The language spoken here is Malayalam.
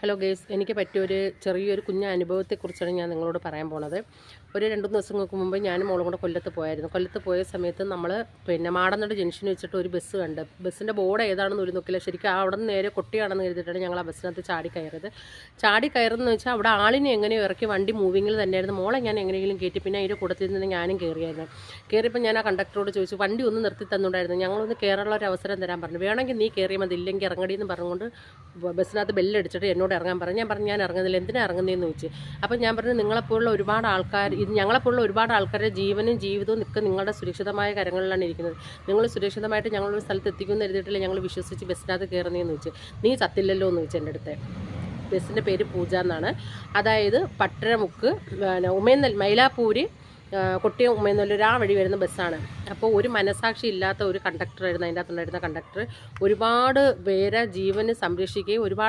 ഹലോ ഗേസ് എനിക്ക് പറ്റിയൊരു ചെറിയൊരു കുഞ്ഞ അനുഭവത്തെക്കുറിച്ചാണ് ഞാൻ നിങ്ങളോട് പറയാൻ പോണത്. ഒരു രണ്ട് മൂന്ന് ദിവസങ്ങൾക്ക് മുമ്പ് ഞാനും മോളും കൂടെ കൊല്ലത്ത് പോയായിരുന്നു. കൊല്ലത്ത് പോയ സമയത്ത് നമ്മൾ പിന്നെ മാടന്നട് ജംഗ്ഷനിൽ വെച്ചിട്ട് ഒരു ബസ് കണ്ട്. ബസ്സിന്റെ ബോർഡ് ഏതാണെന്ന് ഒരു നോക്കില്ല ശരിക്കും അവിടെ നിന്ന് നേരെ കൊട്ടിയാണെന്ന് കരുതിയിട്ടാണ് ഞങ്ങൾ ആ ബസ്സിനകത്ത് ചാടി കയറിയത്. ചാടി കയറുന്നതെന്ന് വെച്ചാൽ അവിടെ ആളിനെ എങ്ങനെയോ ഇറക്കി വണ്ടി മൂവിങ്ങിൽ തന്നെയായിരുന്നു. മോളെ ഞാൻ എങ്ങനെയെങ്കിലും കയറ്റി പിന്നെ അതിന്റെ കൂടത്തിൽ നിന്ന് ഞാനും കയറിയായിരുന്നു കയറിയപ്പോൾ ഞാൻ ആ കണ്ടക്ടറോട് ചോദിച്ചു വണ്ടി ഒന്ന് നിർത്തി തന്നുണ്ടായിരുന്നു. ഞങ്ങളൊന്ന് കയറാനുള്ള ഒരു അവസരം തരാൻ പറഞ്ഞു. വേണമെങ്കിൽ നീ കയറിയാൽ മതി. ഇല്ലെങ്കിൽ ഇറങ്ങടി എന്ന് പറഞ്ഞുകൊണ്ട് ബസ്സിനകത്ത് ബെല്ലടിച്ചിട്ട് എന്നോട് ഇറങ്ങാൻ പറഞ്ഞു. ഞാൻ പറഞ്ഞു ഞാൻ ഇറങ്ങുന്നില്ല. എന്തിനാ ഇറങ്ങുന്നതെന്ന് ചോദിച്ചു. അപ്പോൾ ഞാൻ പറഞ്ഞു നിങ്ങളെപ്പോലുള്ള ഒരുപാട് ആൾക്കാർ ഇത് ഞങ്ങളെപ്പോലുള്ള ഒരുപാട് ആൾക്കാരുടെ ജീവനും ജീവിതവും നിൽക്കുക നിങ്ങളുടെ സുരക്ഷിതമായ കരങ്ങളിലാണ് ഇരിക്കുന്നത്. നിങ്ങൾ സുരക്ഷിതമായിട്ട് ഞങ്ങളൊരു സ്ഥലത്ത് എത്തിക്കുമെന്ന് എഴുതിയിട്ടില്ല? ഞങ്ങൾ വിശ്വസിച്ച് ബസ്സിനകത്ത് കയറുന്നതെന്ന് ചോദിച്ചു. നീ ചത്തില്ലല്ലോ എന്ന് ചോദിച്ചു എന്റെ അടുത്ത്. ബസ്സിന്റെ പേര് പൂജ എന്നാണ്. അതായത് പട്ടരമുക്ക് പിന്നെ ഉമേന്നൽ മൈലാപ്പൂര് കുട്ടിയും ഉമയന്നല്ലൂർ ആ വഴി വരുന്ന ബസ്സാണ്. അപ്പോൾ ഒരു മനസാക്ഷി ഇല്ലാത്ത ഒരു കണ്ടക്ടറായിരുന്നു. അതിന്റെ അകത്തുണ്ടായിരുന്ന കണ്ടക്ടർ ഒരുപാട് പേരെ ജീവന് സംരക്ഷിക്കുകയും ഒരുപാട്